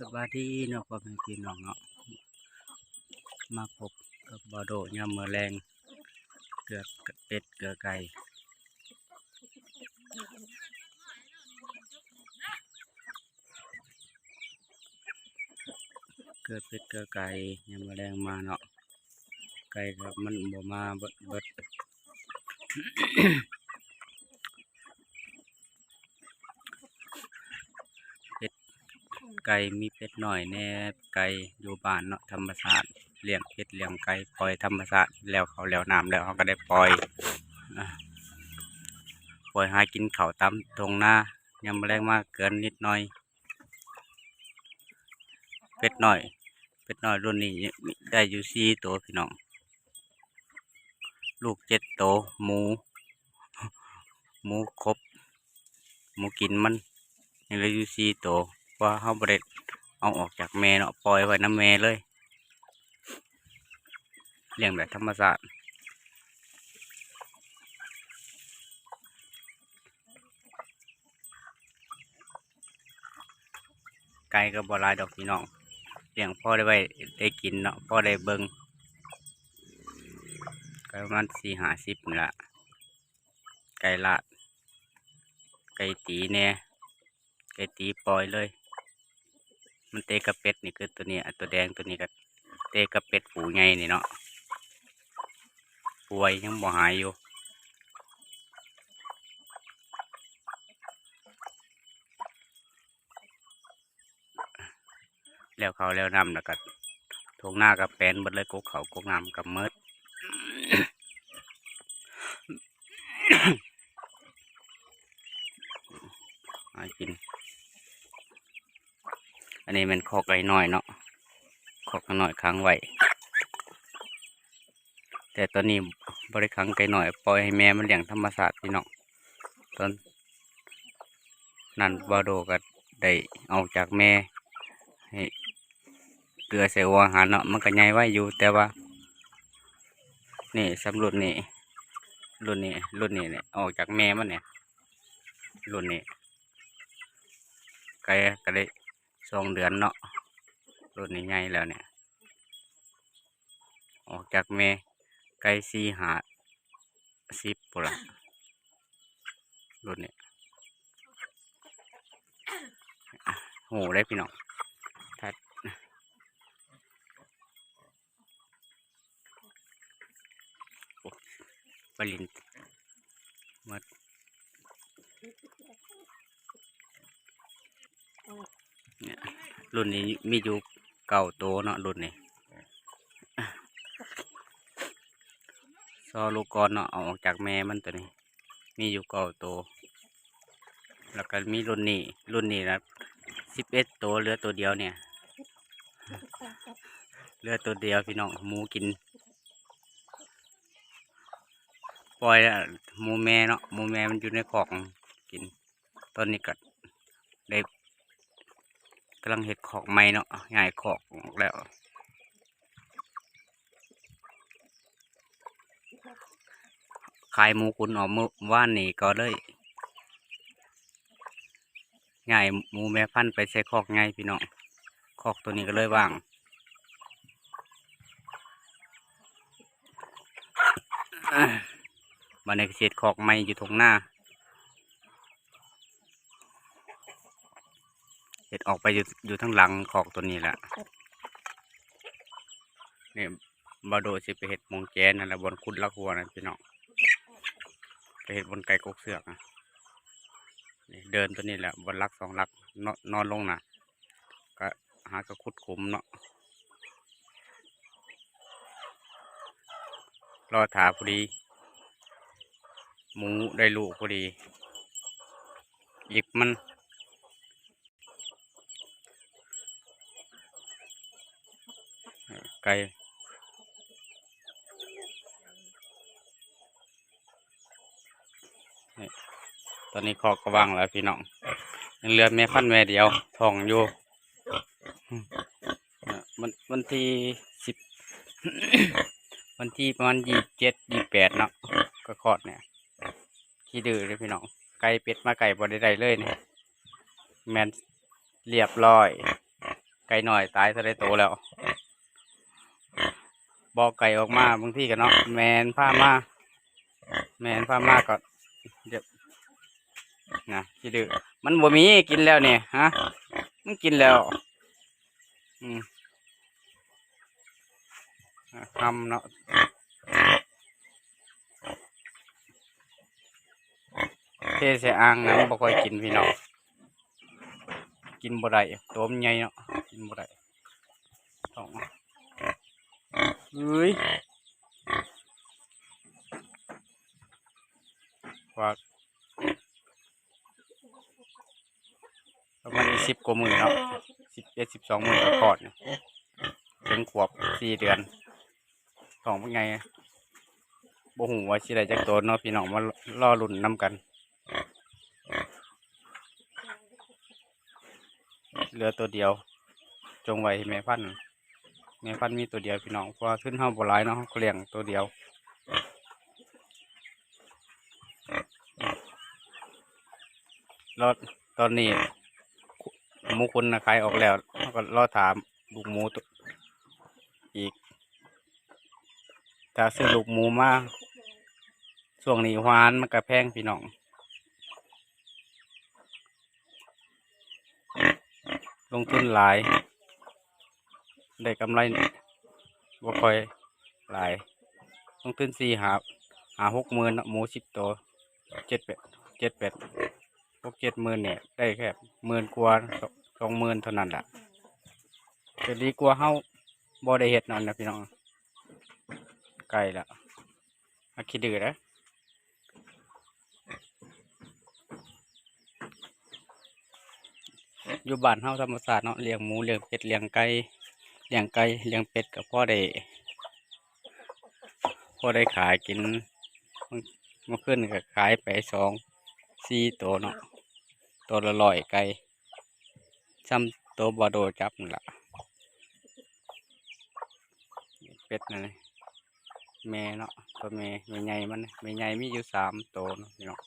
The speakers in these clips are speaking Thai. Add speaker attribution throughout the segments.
Speaker 1: สวัสดีเนาะพ่อแม่พี่น้องเนาะมาพบกับบอโดยามมือแรงเกลือเป็ดเกลือไก่เกลือเป็ดเกลือไก่ยามมือแรงมาเนาะไก่ก็มันบ่มาเบิดเบิด ไก่มีเป็ดหน่อยแน่ไก่อยู่บ้านเนาะธรรมชาสติเลี้ยงเป็ดเลี้ยงไก่ปล่อยธรรมชาสติแล้วเขาแล้วน้ำแล้วเขาก็ได้ปล่อยปล่อยหากินเขาตามตรงหน้ายังแมลงมากเกินนิดหน่อย เป็ดหน่อย เป็ดหน่อยรุ่นนี้ได้อยู่สี่ตัวพี่น้องลูกเจ็ดตัวหมู หมูครบหมูกินมันยังเลืออยู่สี่ตัว ว่าเขาบริเอาออกจากแม่เนาะปล่อยไว้น้ำแม่เลยเลี้ยงแบบธรรมชาติไก่ก็บ่หลายดอกพี่น้องเลี้ยงพ่อได้ไว้ได้กินเนาะพ่อได้เบิงไก็ประมาณสี่หาสิบนี่ละไก่ลาดไก่ตีเนี่ยไก่ตีปล่อยเลย มันเตะกระเป็ดนี่คือตัวนี้ตัวแดงตัวนี้ก็เตะกระเป็ดผูไงนี่เนาะป่วยยังบ่หายอยู่แล้วเขาแล้วนำแล้วก็ทงหน้ากับแปนหมดเลยกกเขากกน้ำกับเมิดหากิน อันนี้เป็นคอกไก่น้อยเนาะคอกไก่น้อยค้างไว้แต่ตอนนี้บริค้างไก่น้อยปล่อยให้แม่มันเลี้ยงธรรมศาสตร์พี่น้องตอนนั้นบาโดก็ได้เอาจากแม่ให้เกลือใส่หัวหาเนาะมันก็ใหญ่ไว้อยู่ แต่ว่า นี่สำรุดนี่รุ่นนี้รุ่นนี้เนี่ยออกจากแม่มันเนี่ยรุ่นนี้ไก่ก็ได้ สองเดือนเนาะรุ่นนี้ใหญ่แล้วเนี่ย ออกจากแม่ไก่สี่หาสิบปุนละรุ่นนี้อะโหได้พี่น้องถ้าโอ้ปลาลินหมด เนี่ย รุ่นนี้มีอยู่เก่าโตเนาะรุ่นนี้ซอลูกกรเนาะเอาออกจากแม่มันตัวนี้ มีอยู่เก่าโต แล้วก็มีรุ่นนี้ รุ่นนี้นะสิบเอ็ดตัวเหลือตัวเดียวเนี่ยเหลือตัวเดียวพี่น้องหมูกิน ปล่อยแล้วหมูแม่เนาะหมูแม่มันอยู่ในขอกกินตอนนี้ก็ได้ำลังเห็ดขอกไม้เนาะง่ายขอกออกแล้วขายหมูคุณออกเมื่อว่านนี่ก็เลยง่ายหมูแม่พันธุ์ไปใส่คอกง่ายพี่น้องคอกตัวนี้ก็เลยว่างบันในเศษขอกไม้อยู่ตรงหน้า เห็ด ออกไปอยู่อยู่ทั้งหลังขอกตัวนี้แหละเนี่ยบาโดสิไปเห็ดหมงแกนนั่นแหละบนคุดลักหัวนั่นพี่น้องไปเห็ดบนไก่กกเสือกนะนี่เดินตัวนี้แหละบนลักสองลักนอนนอนลงนะก็หากระคุดขุมเนาะรอถาพอดีหมูได้ลูกพอดีหยิกมัน ไก่นี่ตอนนี้คอกก็ว่างแล้วพี่น้องยังเหลือแม่พันแม่เดียวทองอยู่มันวันที่สิบวันที่ประมาณยี่เจ็ดยี่แปดเนาะก็คลอดเนี่ยขี้ดื้อเลยพี่น้องไก่เป็ดมาไก่บริได้เลยเนี่ยแมนเรียบร้อย ไก่หน่อยตายทะเลโตแล้ว บอกไก่ออกมาบางทีกันเนาะแมนผ้ามาแมนผ้ามาก็เดี๋ยวนะคิดดูมันบ่มีกินแล้วเนี่ยฮะมันกินแล้วอืมอะทำเนาะเทใส่อ่างนะมันบ่ค่อยกินพี่น้องกินบ่ได้ตัวมันใหญ่เนาะกินบ่ได้ท้อง เฮ้ยว่าประมาณสิบกว่ามือเนาะสิบเอ็ดสิบสองมือก็คลอดเนี่ยถึงขวบสี่เดือนท้องเป็นไงบ่หูว่าสิได้จักโตวเนาะพี่น้องมารอรุ่นนํกัน เหลือตัวเดียว จงไว้ให้แม่พันธุ์ แม่พันมีตัวเดียวพี่น้องเพราะว่าขึ้นเฮาบ่หลายเนาะเราก็เลี้ยงตัวเดียวแล้วตอนนี้หมูคุณนะขายออกแล้วก็รอถามลูกหมูตัวอีก ถ้าซื้อลูกหมูมาช่วงนี้หวานมันก็แพงพี่น้องลงทุนหลาย ได้กำไรบ่ค่อยหลายลงทุนสี่หาหาหกหมื่นเนาะหมูสิบตัวเจ็ดแปดเจ็ดแปดพวกเจ็ดหมื่นเนี่ยได้แค่หมื่นกว่าสองหมื่นเท่านั้นแหละจะดีกว่าเฮาบ่ได้เฮ็ดนั่นนะพี่น้องไกลละมาคิดดื้อนะอยู่บ้านเฮาธรรมศาสตร์เนาะเลี้ยงหมูเลี้ยงเป็ดเลี้ยงไก่ เลี้ยงไก่เลี้ยงเป็ดก็พอได้พอได้ขายกินเมื่อคืนก็ขายไปสองสี่ตัวเนาะตัวละร้อยไก่ซ้ำตัวบาโดจับนั่ละเป็ดนั่นเลยแม่เนาะตัวแม่แม่ใหญ่มันแม่ใหญ่มีอยู่สามตัวเนาะพี่น้อง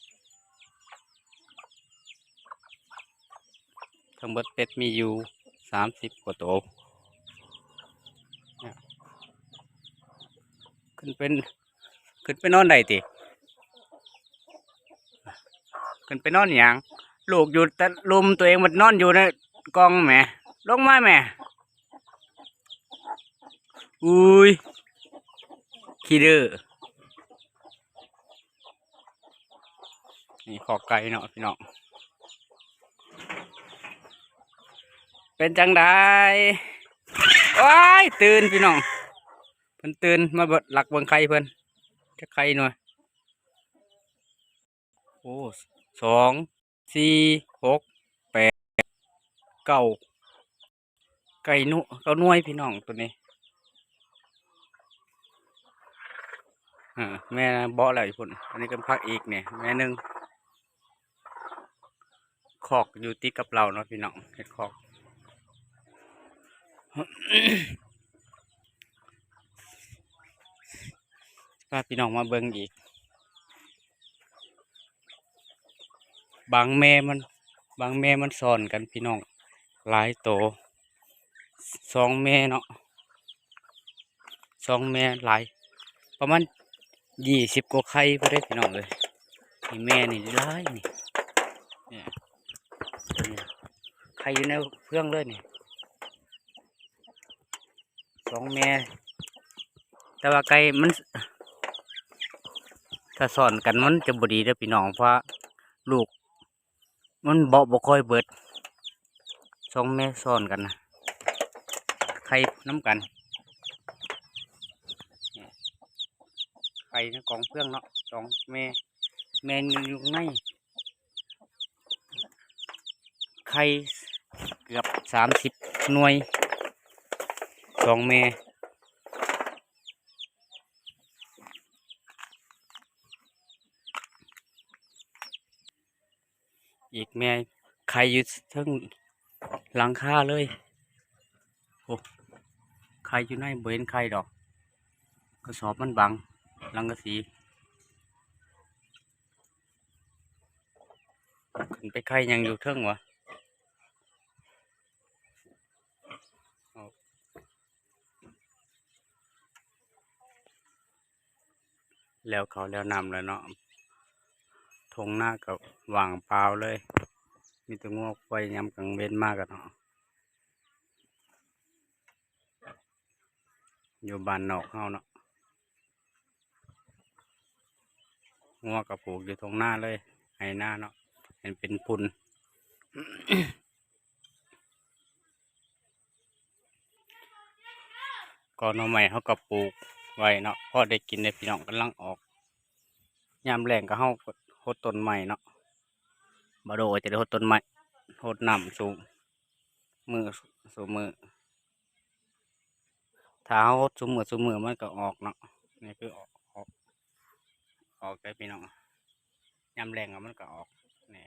Speaker 1: ทั้งหมดเป็ดมีอยู่สามสิบกว่าตัวเนี่ย ขึ้นเป็นขึ้นไปนอนได้ติขึ้นไปนอนอย่างลูกอยู่แต่ลุมตัวเองมันนอนอยู่ในกองแหม่ลงมาแหม่อุ้ยขี้ดื้อนี่ขอไก่เนาะพี่น้องเป็นจังไดว้ายตื่นพี่น้อง เพิ่นตื่นมาเบิดหลักเบิ่งไข่เพิ่นจะไข่หน่อยโอ้สองสี่หกแปดเก้าไก่นุเก้าหน่วยพี่น้องตัวนี้อ่าแม่เบาะแล้วอีกคนอันนี้ก็พักอีกเนี่ยแม่หนึ่งคอกอยู่ติดกับเราเนาะพี่น้องเห็ดคอก พาพี่น้องมาเบิ่งอีก บางแม่มัน บางแม่มันซ่อนกันพี่น้องหลายโตสองแม่เนาะสองแม่หลาย ประมาณยี่สิบกว่าไข่พอได้พี่น้องเลยนี่แม่นี่หลายนี่เนี่ยไข่อยู่ในเพื่องเลยนี่สองแม่ แต่ว่าไก่มัน ถ้าสอนกันมันจะบดีเด้อพี่น้องเพราะลูก มันเบาบ่ค่อยเบิดสองแม่สอนกันนะไข่น้ำกันไข่ในกองเพื่องเนาะสองแม่แม่อยู่ข้างในไข่เกือบสามสิบหน่วยสองแม่ ม่ใครอยู่ทั้งหลังคาเลยโอ้ใครอยู่ในเบนใครดอก กระสอบมันบังลังกระสีขึ้นไปใครยังอยู่เทิงวะแล้วเขาแล้วนำเลยเนาะทงหน้ากับหว่างเปล่าเลย มีแตัวงวกไว้ยำกลางเว้นมากกันเนาะอยู่บ้านนอกเฮาเนาะงัวกับผูกอยู่ตรงหน้าเลยให้หน้าเนาะเห็นเป็นพุนก่อนใหม่เขาก็ปลูกไว้เนาะพอได้กินได้พี่น้องกำลังออกยามแรงก็เฮาโหดต้นใหม่เนาะ บ่โดจะได้หดต้นใหม่โหดน้ำสูงมือสูมือถ้าเฮาหดสูมือสูมือมันก็ออกเนาะนี่คือออกออกออกได้พี่น้องยามแรงก็มันก็ออกนี่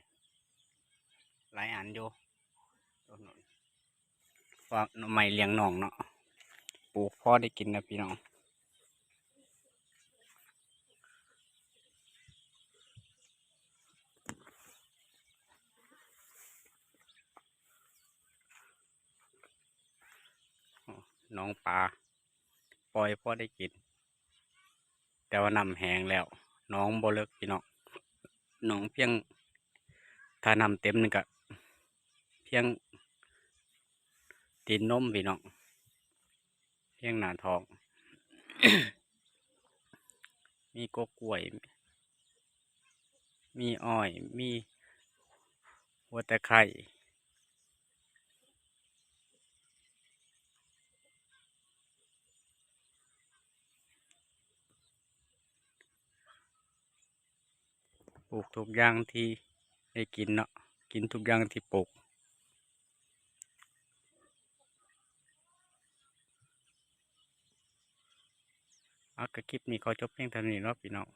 Speaker 1: หลายอันอยู่ต้นนนว่าหน่อใหม่เลี้ยงน้องเนาะปลูกพ่อได้กินนะพี่น้อง น้องปลาปล่อยพ่อได้กิน แต่ว่านำแหงแล้ว น้องบ่เลิกพี่น้องน้องเพียงถ้านำเต็มนึงก็เพียงตีนนมพี่น้องเพียงหนาทอง มีกกล้วย มีอ้อย มีหัวตะไคร่ ลูกทุกอย่างที่ได้กินเนาะกินทุกอย่างที่ปลูกเอากระคลิปนี้ขอจบเพียงเท่านี้เนาะพี่น้อง